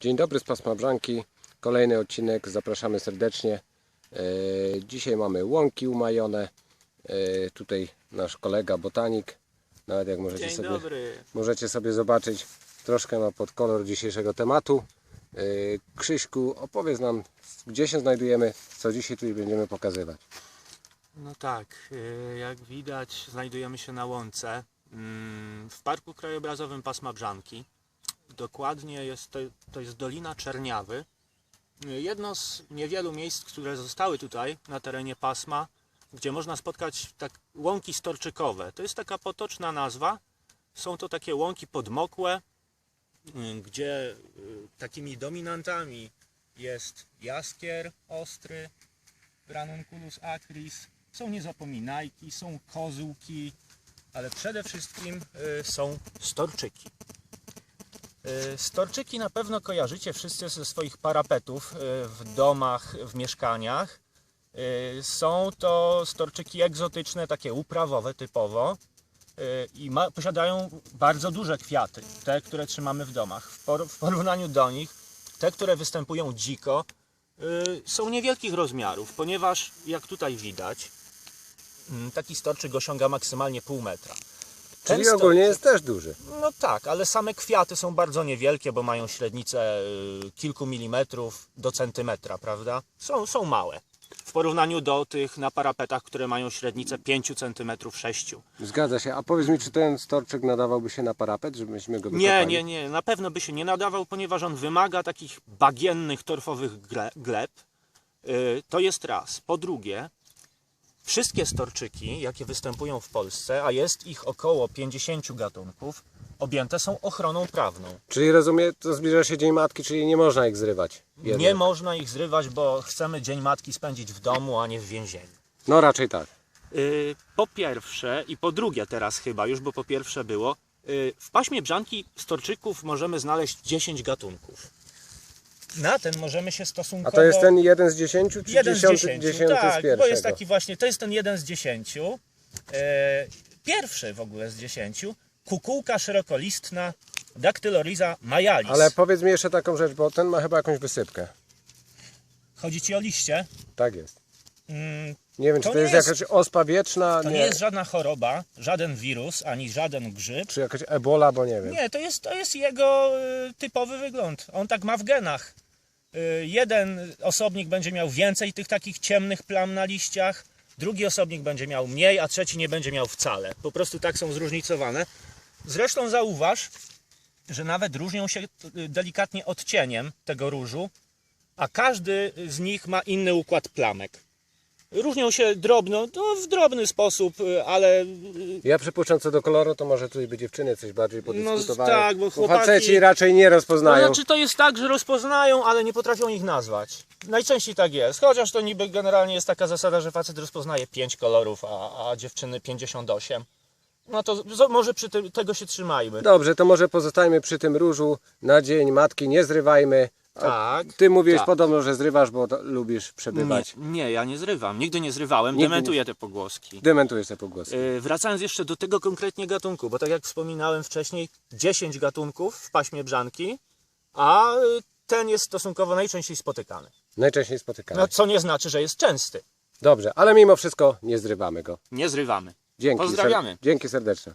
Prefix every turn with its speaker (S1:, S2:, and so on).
S1: Dzień dobry z pasma Brzanki. Kolejny odcinek, zapraszamy serdecznie. E, Dzisiaj mamy łąki umajone. E, Tutaj nasz kolega botanik. Nawet jak możecie
S2: Dzień
S1: sobie,
S2: dobry.
S1: możecie sobie zobaczyć, troszkę ma pod kolor dzisiejszego tematu. E, Krzyśku, opowiedz nam, gdzie się znajdujemy, co dzisiaj tutaj będziemy pokazywać.
S2: No tak, jak widać znajdujemy się na łące mm, w Parku Krajobrazowym Pasma Brzanki. Dokładnie jest to, to jest Dolina Czerniawy. Jedno z niewielu miejsc, które zostały tutaj na terenie pasma, gdzie można spotkać tak łąki storczykowe. To jest taka potoczna nazwa. Są to takie łąki podmokłe, y, gdzie y, takimi dominantami jest jaskier ostry, Ranunculus acris, są niezapominajki, są kozłki, ale przede wszystkim y, są storczyki. Y, Storczyki na pewno kojarzycie wszyscy ze swoich parapetów y, w domach, w mieszkaniach. Y, Są to storczyki egzotyczne, takie uprawowe typowo i ma, posiadają bardzo duże kwiaty, te, które trzymamy w domach. W, por, w porównaniu do nich, te, które występują dziko, są niewielkich rozmiarów, ponieważ jak tutaj widać, taki storczyk osiąga maksymalnie pół metra. Ten
S1: Czyli ogólnie jest też duży.
S2: no tak, ale same kwiaty są bardzo niewielkie, bo mają średnicę y, kilku milimetrów do centymetra, prawda? Są, są małe. W porównaniu do tych na parapetach, które mają średnicę 5 centymetrów, 6.
S1: Zgadza się. A powiedz mi, czy ten storczyk nadawałby się na parapet, żebyśmy go
S2: Nie,
S1: wykopali?
S2: nie, nie, na pewno by się nie nadawał, ponieważ on wymaga takich bagiennych, torfowych gle- gleb. Y, To jest raz. Po drugie, wszystkie storczyki, jakie występują w Polsce, a jest ich około 50 gatunków, objęte są ochroną prawną.
S1: Czyli rozumiem, to zbliża się Dzień Matki, czyli nie można ich zrywać. jednak.
S2: Nie można ich zrywać, bo chcemy Dzień Matki spędzić w domu, a nie w więzieniu.
S1: No raczej tak.
S2: Yy, po pierwsze i po drugie teraz chyba już, bo po pierwsze było, yy, w paśmie brzanki storczyków możemy znaleźć 10 gatunków. Na ten możemy się
S1: A
S2: stosunkowo...
S1: to jest ten jeden z dziesięciu, czy
S2: jeden z
S1: dziesiąty,
S2: dziesięciu,
S1: dziesiąty z
S2: tak,
S1: pierwszego?
S2: bo jest taki właśnie, to jest ten jeden z dziesięciu. E, pierwszy w ogóle z dziesięciu, kukułka szerokolistna Dactylorhiza majalis.
S1: Ale powiedz mi jeszcze taką rzecz, bo ten ma chyba jakąś wysypkę.
S2: Chodzi ci o liście?
S1: Tak jest.
S2: Mm,
S1: Nie wiem, czy
S2: To
S1: to,
S2: nie
S1: jest,
S2: jest-
S1: jakaś ospa wieczna,
S2: to nie jest żadna choroba, żaden wirus, ani żaden grzyb.
S1: czy jakaś ebola, bo nie wiem.
S2: Nie, to jest, to jest jego y, typowy wygląd. On tak ma w genach. Y, jeden osobnik będzie miał więcej tych takich ciemnych plam na liściach, drugi osobnik będzie miał mniej, a trzeci nie będzie miał wcale. Po prostu tak są zróżnicowane. Zresztą zauważ, że nawet różnią się y, delikatnie odcieniem tego różu, a każdy z nich ma inny układ plamek. Różnią się drobno, no w drobny sposób, y, ale y,
S1: Ja przypuszczam co do koloru, to może tutaj by dziewczyny coś bardziej podyskutowały.
S2: tak, bo chłopaki-
S1: faceci raczej nie
S2: No,
S1: rozpoznają.
S2: znaczy to jest tak, że rozpoznają, ale nie potrafią ich nazwać. Najczęściej tak jest. Chociaż to niby generalnie jest taka zasada, że facet rozpoznaje 5 kolorów, a, a dziewczyny 58. No to może przy tym, tego się trzymajmy.
S1: Dobrze, to może pozostajmy przy tym różu na Dzień Matki, nie zrywajmy.
S2: Tak.
S1: Ty mówiłeś
S2: tak.
S1: podobno, że zrywasz, bo lubisz przebywać.
S2: Nie, nie, ja nie zrywam. Nigdy nie zrywałem.
S1: Nigdy
S2: Dementuję te pogłoski.
S1: Dementujesz te pogłosy.
S2: Yy, wracając jeszcze do tego konkretnie gatunku, bo tak jak wspominałem wcześniej, 10 gatunków w paśmie brzanki, a ten jest stosunkowo najczęściej spotykany.
S1: Najczęściej spotykamy.
S2: No, co nie znaczy, że jest częsty.
S1: Dobrze, ale mimo wszystko nie zrywamy go.
S2: Nie zrywamy.
S1: Dzięki.
S2: Pozdrawiamy.
S1: Ser- dzięki serdeczne.